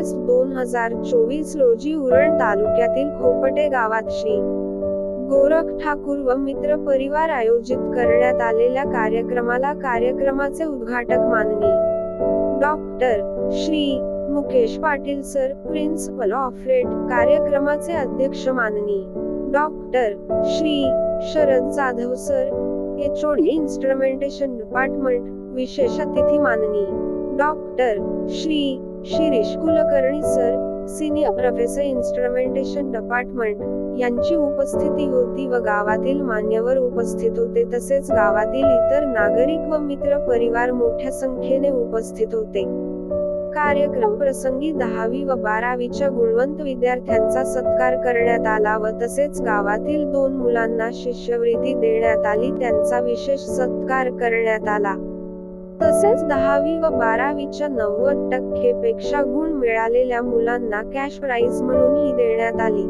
August दोन हजार चोवीस रोजी उरण तालुक्यातील खोपटे गावात श्री. गोरख ठाकूर व मित्र परिवार आयोजित करण्यात आलेल्या कार्यक्रमाला कार्यक्रमाचे उद्घाटक माननी doctor Shri. Mukesh Patil sir principal of rate कार्यक्रमाचे अध्यक्ष माननी doctor Shri. Sharad Jadhav sir HOD instrumentation department विशेष अतिथी माननी doctor Shri Shirish Kulkarni sir senior professor instrumentation department यांची उपस्थिती होती व गावातील मान्यवर उपस्थित होते. तसेच गावातील इतर नागरिक व मित्र परिवार मोठ्या संख्येने उपस्थित होते. कार्यक्रम प्रसंगी दहावी व बारावीच्या गुणवंत विद्यार्थ्यांचा सत्कार करण्यात आला व तसेच गावातील दोन मुलांना शिष्यवृत्ती देण्यात आली. त्यांचा विशेष सत्कार करण्यात आला. तसेच दहावी व बारावीच्या नव्वद टक्के पेक्षा गुण मिळालेल्या मुलांना कॅश प्राइज म्हणूनही देण्यात आली.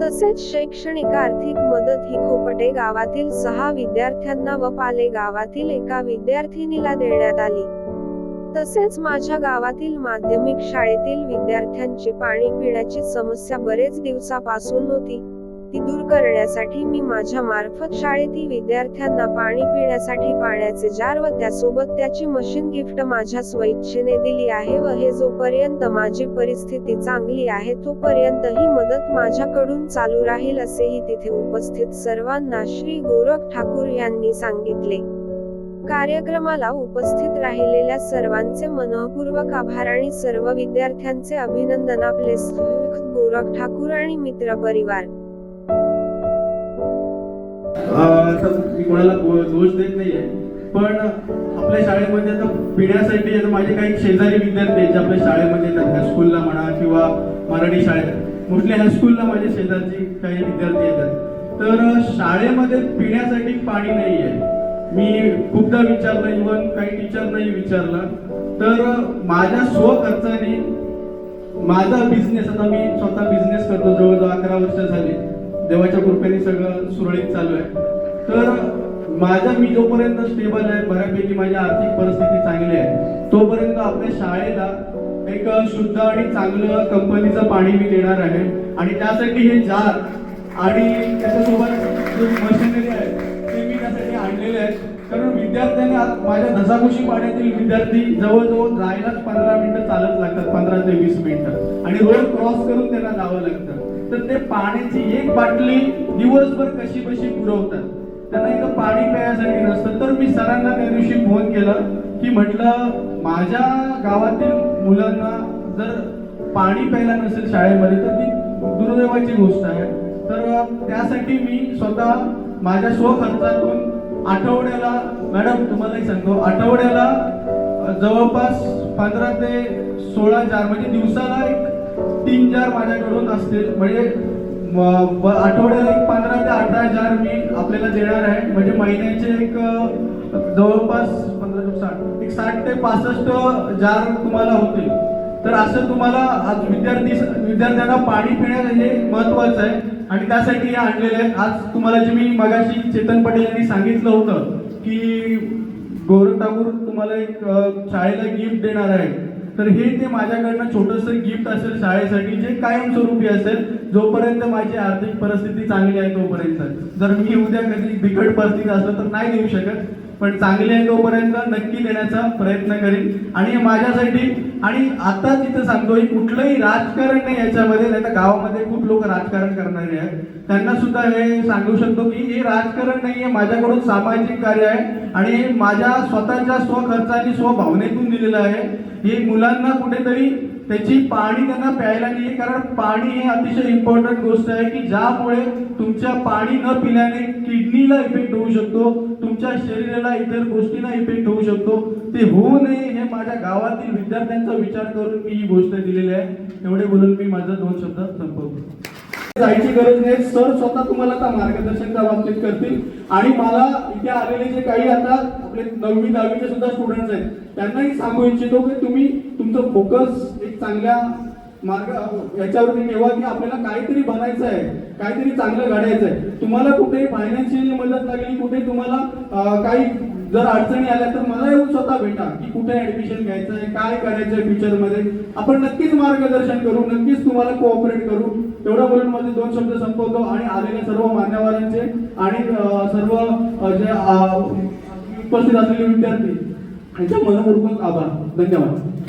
तसेच शैक्षणिक आर्थिक मदत ही खोपटे गावातील सहा विद्यार्थ्यांना व पाले गावातील एका विद्यार्थिनीला देण्यात आली. तसेच माझ्या गावातील माध्यमिक शाळेतील विद्यार्थ्यांची पाणी पिण्याची समस्या बरेच दिवसापासून होती. ती दूर करण्यासाठी मी माझ्या मार्फत शाळेतील विद्यार्थ्यांना पाणी पिण्यासाठी पाण्याचे जार व त्यासोबत त्याची मशीन गिफ्ट माझ्या स्वइच्छेने दिली आहे व हे जोपर्यंत माझी परिस्थिती चांगली आहे तोपर्यंत ही मदत माझ्याकडून चालू राहील असेही तिथे उपस्थित सर्वांना श्री गोरख ठाकूर यांनी सांगितले. कार्यक्रमाला उपस्थित राहिलेल्या सर्वांचे मनःपूर्वक आभार आणि सर्व विद्यार्थ्यांचे अभिनंदन आपले गोरख ठाकूर आणि मित्र परिवार. मी कोणाला दोष देत नाहीये. पण आपल्या शाळेमध्ये आता पिण्यासाठी आता माझे काही शेजारी विद्यार्थी आहेत जे आपल्या शाळेमध्ये येतात हायस्कूलला म्हणा किंवा मराठी शाळेत. मोस्टली हायस्कूलला माझे शेजारचे काही विद्यार्थी येतात. तर शाळेमध्ये पिण्यासाठी पाणी नाही आहे मी खूपदा विचारलं इव्हन काही टीचरनाही विचारलं. तर माझ्या स्वखर्चाने माझा बिझनेस आता मी स्वतः बिझनेस करतो जवळजवळ अकरा वर्ष झाली. देवाच्या कृपेने सगळं सुरळीत चालू आहे. तर माझा मी जोपर्यंत स्टेबल आहे बऱ्यापैकी माझी आर्थिक परिस्थिती चांगली आहे तोपर्यंत आपल्या शाळेला एक शुद्ध आणि चांगलं कंपनीचं पाणी मी देणार आहे. आणि त्यासाठी हे जार आणि त्याच्यासोबत जो मशिनरी आहे ते मी त्यासाठी आणलेले आहे कारण विद्यार्थ्यांनी आज माझ्या धसाकुशी पाण्यातील विद्यार्थी जवळजवळ जायलाच पंधरा मिनिटं चालत लागतात पंधरा ते वीस मिनिटं. आणि रोड क्रॉस करून त्यांना जावं लागतं. तर ते पाण्याची एक बाटली दिवसभर कशी कशी पुरवतात. त्यांना इथं पाणी प्यायसाठी नसतं. तर मी सरांना त्या दिवशी फोन केला की म्हटलं माझ्या गावातील मुलांना जर पाणी प्यायला नसेल शाळेमध्ये तर ती दुर्दैवाची गोष्ट आहे. तर त्यासाठी मी स्वतः माझ्या स्वखर्चातून आठवड्याला मॅडम तुम्हालाही सांगतो आठवड्याला जवळपास पंधरा ते सोळा चार म्हणजे दिवसाला एक तीन जार माझ्याकडून असतील. म्हणजे म- आठवड्याला एक पंधरा ते अठरा जार मी आपल्याला देणार आहे. म्हणजे महिन्याचे एक जवळपास पंधरा ते साठ एक साठ ते पासष्ट जार तुम्हाला होतील. तर असं तुम्हाला आज विद्यार्थी विद्यार्थ्यांना पाणी पिण्याचं हे महत्वाचं आहे. आणि त्यासाठी हे आणलेले आहेत. आज तुम्हाला जे मी मगाशी चेतन पटेल यांनी सांगितलं होतं की गौरव ठाकूर तुम्हाला एक शाळेला गिफ्ट देणार आहे. तर हे ते माझ्याकडनं छोटंसं गिफ्ट असेल शाळेसाठी जे कायमस्वरूपी असेल जोपर्यंत माझी आर्थिक परिस्थिती चांगली आहे तोपर्यंत. जर मी उद्या कधी बिकट परिस्थिती असलं तर नाही देऊ शकत. पण चांगले आहे तोपर्यंत नक्की देण्याचा प्रयत्न करीन. आणि हे माझ्यासाठी आणि आता तिथं सांगतो कुठलंही राजकारण नाही याच्यामध्ये नाही तर गावामध्ये खूप लोक राजकारण करणारे आहेत. त्यांना सुद्धा हे सांगू शकतो की हे राजकारण नाही आहे माझ्याकडून सामाजिक कार्य आहे आणि हे माझ्या स्वतःच्या स्वखर्चाने स्वभावनेतून दिलेलं आहे. हे मुलांना कुठेतरी त्याची पाणी त्यांना प्यायला नाही कारण पाणी हे अतिशय इम्पॉर्टंट गोष्ट आहे की ज्यामुळे तुमच्या पाणी न पिल्याने किडनीला इफेक्ट होऊ शकतो तुमच्या शरीराला इतर गोष्टींना इफेक्ट होऊ शकतो. ते होऊ नये हे माझ्या गावातील विद्यार्थ्यांचा विचार करून मी ही गोष्ट दिलेली आहे. एवढे बोलून मी माझा दोन शब्द संपवतो. जायची गरज नाही. सर स्वतः तुम्हाला आता मार्गदर्शनच्या बाबतीत करतील. आणि मला इथे आलेले जे काही आता आपले नववी दहावीचे सुद्धा स्टुडंट्स आहेत त्यांनाही सांगू इच्छितो की तुम्ही तुमचं फोकस चांगल्या मार्ग याच्यावरती नेवा की आपल्याला काहीतरी बनायचं आहे काहीतरी चांगलं घडायचं आहे तुम्हाला कुठेही फायनान्शियली मदत लागली कुठे तुम्हाला काही जर अडचणी आल्या तर मला येऊन स्वतः भेटा की कुठे ऍडमिशन घ्यायचं आहे काय करायचं आहे फ्युचरमध्ये आपण नक्कीच मार्गदर्शन करू नक्कीच तुम्हाला कोऑपरेट करू. तेवढं बोलून माझे दोन शब्द संपवतो आणि आलेल्या सर्व मान्यवरांचे आणि सर्व जे उपस्थित असलेले विद्यार्थी यांच्या मनपूर्वक आभार. धन्यवाद.